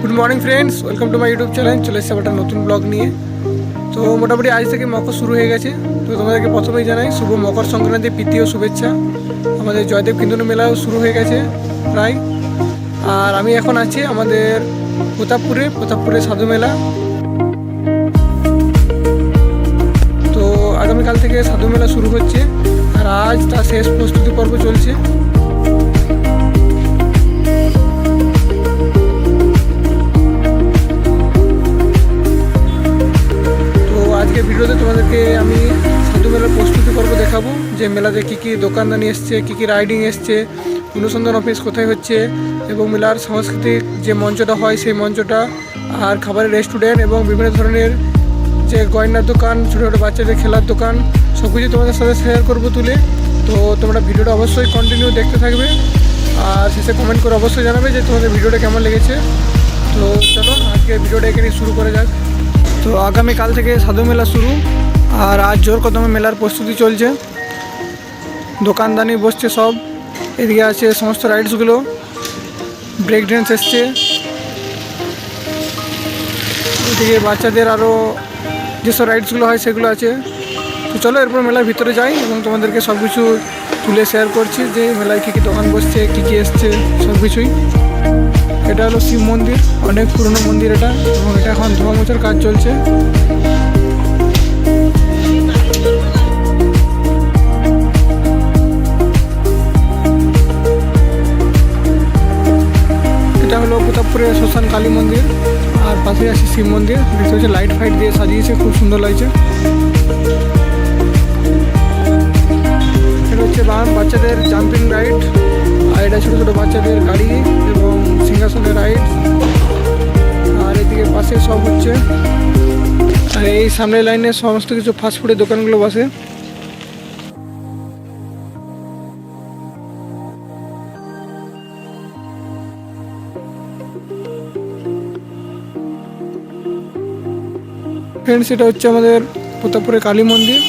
Good morning friends welcome to my YouTube channel চলে এসেছে একটা নতুন ব্লগ নিয়ে। তো মোটামুটি আজ থেকে মকর শুরু হয়ে গেছে। তো তোমাদেরকে প্রথমেই জানাই, শুভ মকর সংক্রান্তি প্রীতি ও শুভেচ্ছা। আমাদের জয়দেব কিন্দন মেলাও শুরু হয়ে গেছে প্রায়। আর আমি এখন আছি আমাদের প্রতাপপুরে প্রতাপপুরে সাধু মেলা। তো আগামীকাল থেকে সাধু মেলা শুরু হচ্ছে। আর আজ তার শেষ প্রস্তুতি পর্ব চলছে। যে মেলাতে কী কী দোকানদানি এসছে, কী কী রাইডিং এসছে অনুসন্ধান অফিস কোথায় হচ্ছে এবং মেলার সাংস্কৃতিক যে মঞ্চটা হয় সেই মঞ্চটা আর খাবারের রেস্টুরেন্ট এবং বিভিন্ন ধরনের যে গয়নার দোকান, ছোটো ছোটো বাচ্চাদের খেলার দোকান সব কিছু তোমাদের সাথে শেয়ার করব তুলে। তো তোমরা ভিডিওটা অবশ্যই কন্টিনিউ দেখতে থাকবে আর শেষে কমেন্ট করে অবশ্যই জানাবে যে তোমাদের ভিডিওটা কেমন লেগেছে। তো চলো, আজকে ভিডিওটা এখানে শুরু করে যাক। তো আগামীকাল থেকে সাধু মেলা শুরু আর আজ জোর কদমে মেলার প্রস্তুতি চলছে। দোকানদানি বসছে সব। এদিকে আছে সমস্ত রাইডসগুলো। ব্রেক ড্যান্স এসছে। এদিকে বাচ্চাদের আরও যেসব রাইডসগুলো হয় সেগুলো আছে। তো চলো এরপর মেলার ভিতরে যাই এবং তোমাদেরকে সব কিছু তুলে শেয়ার করছি যে মেলায় কী কী দোকান বসছে, কী কী এসছে সব কিছুই এটা হলো শিব মন্দির, অনেক পুরনো মন্দির এটা এবং এটা এখন ধোয়া মোচার কাজ চলছে। প্রতাপপুরের শ্মশান কালী মন্দির আর পাশে আছে শিব মন্দির। দেখতে হচ্ছে লাইট ফাইট দিয়ে সাজিয়েছে, খুব সুন্দর লাগছে। এটা হচ্ছে বাচ্চাদের জাম্পিং রাইড আর এটা ছোটো ছোটো বাচ্চাদের গাড়ি এবং সিংহাসনের রাইড আর এদিকে পাশে সব হচ্ছে, আর এই সামনের লাইনে সমস্ত কিছু ফাস্টফুডের দোকানগুলো বসে। ফ্রেন্ডস এটা হচ্ছে আমাদের প্রতাপপুরে কালী মন্দির।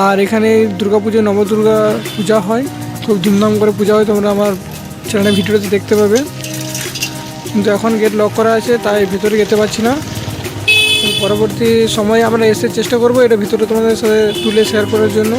আর এখানে দুর্গাপুজো, নবদুর্গা পূজা হয়। খুব ধুমধাম করে পূজা হয়, তোমরা আমার চ্যানেলের ভিডিওতে দেখতে পাবে। কিন্তু এখন গেট লক করা আছে, তাই ভিতরে যেতে পারছি না। পরবর্তী সময়ে আমরা এসে চেষ্টা করব, এটা ভিতরে তোমাদের সাথে তুলে শেয়ার করার জন্য।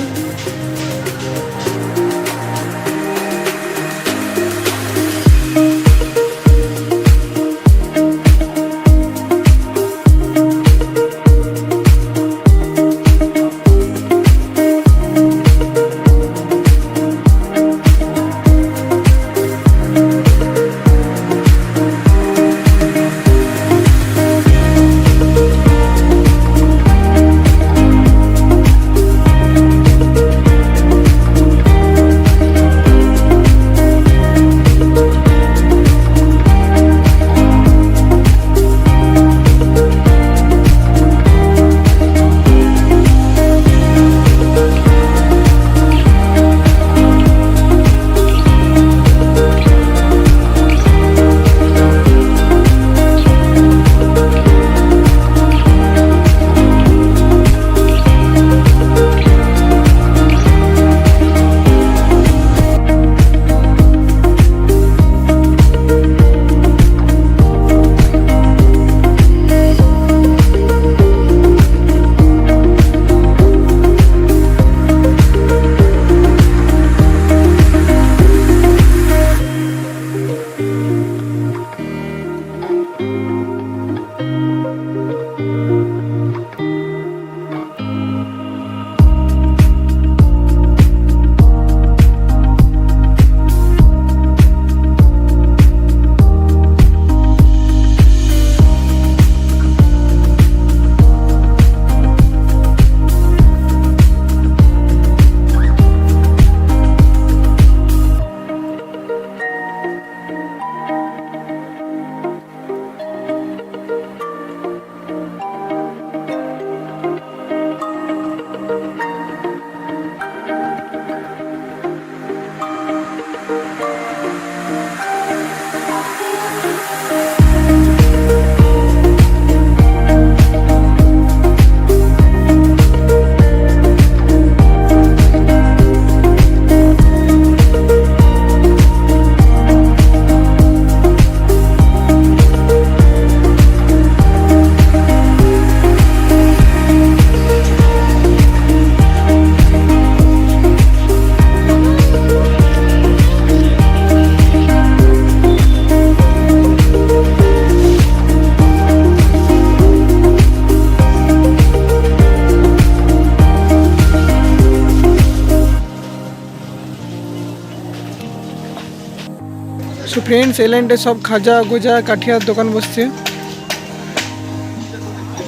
সো ফ্রেন্ডস এই লাইনটায় সব খাজা, গোজা, কাঠিয়ার দোকান বসছে।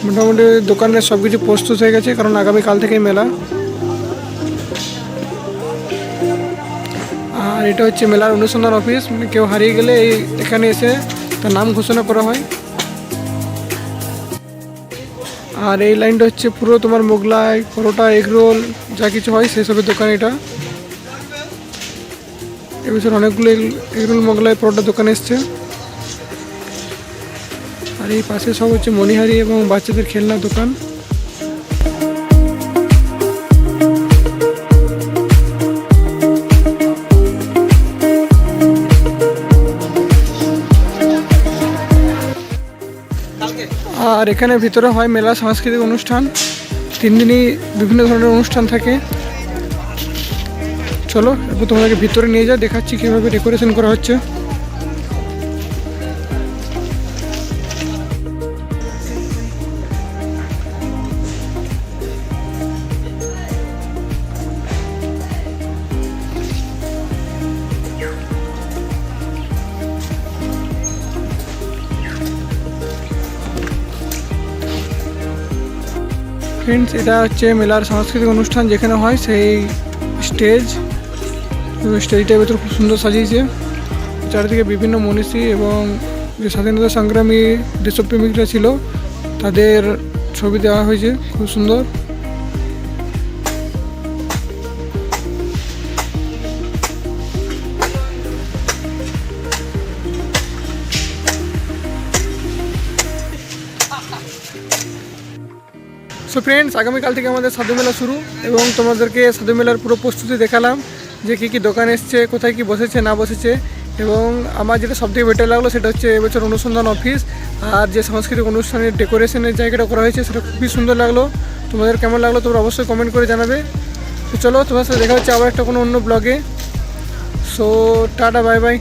মোটামুটি দোকানের সব কিছু প্রস্তুত হয়ে গেছে, কারণ আগামীকাল থেকেই মেলা। আর এটা হচ্ছে মেলার অনুসন্ধান অফিস মানে কেউ হারিয়ে গেলে এই এখানে এসে তার নাম ঘোষণা করা হয়। আর এই লাইনটা হচ্ছে পুরো তোমার মোগলাই, পরোটা এগরোল যা কিছু হয় সেসবের দোকান এটা। এবছর অনেকগুলো এগরোল মোগলাই পরোটা দোকান এসছে। আর এই পাশে সব হচ্ছে মণিহারি এবং বাচ্চাদের খেলনার দোকান। আর এখানে ভিতরে হয় মেলা সাংস্কৃতিক অনুষ্ঠান। তিন দিনই বিভিন্ন ধরনের অনুষ্ঠান থাকে। চলো এরপর তোমাদেরকে ভিতরে নিয়ে যা দেখাচ্ছি কীভাবে ডেকোরেশন করা হচ্ছে। ফ্রেন্ডস এটা হচ্ছে মেলার সাংস্কৃতিক অনুষ্ঠান যেখানে হয়, সেই স্টেজ স্টেজটা ভেতর খুব সুন্দর সাজিয়েছে। চারিদিকে বিভিন্ন মনীষী এবং যে স্বাধীনতা সংগ্রামী দেশপ্রেমিকরা ছিল, তাদের ছবি দেওয়া হয়েছে, খুব সুন্দর। সো ফ্রেন্ডস আগামীকাল থেকে আমাদের সাধু মেলা শুরু এবং তোমাদেরকে সাধু মেলার পুরো প্রস্তুতি দেখালাম। যে কী কী দোকান এসছে, কোথায় কী বসেছে, না বসেছে। এবং আমার যেটা সবথেকে বেটার লাগল সেটা হচ্ছে এবছর অনুসন্ধান অফিস আর যে সাংস্কৃতিক অনুষ্ঠানের ডেকোরেশনের জায়গাটা করা হয়েছে সেটা খুবই সুন্দর লাগল। তোমাদের কেমন লাগল তোমরা অবশ্যই কমেন্ট করে জানাবে। তো চলো, তোমার সাথে দেখা হচ্ছে আবার একটা কোনো অন্য ব্লগে সো টাটা বাই বাই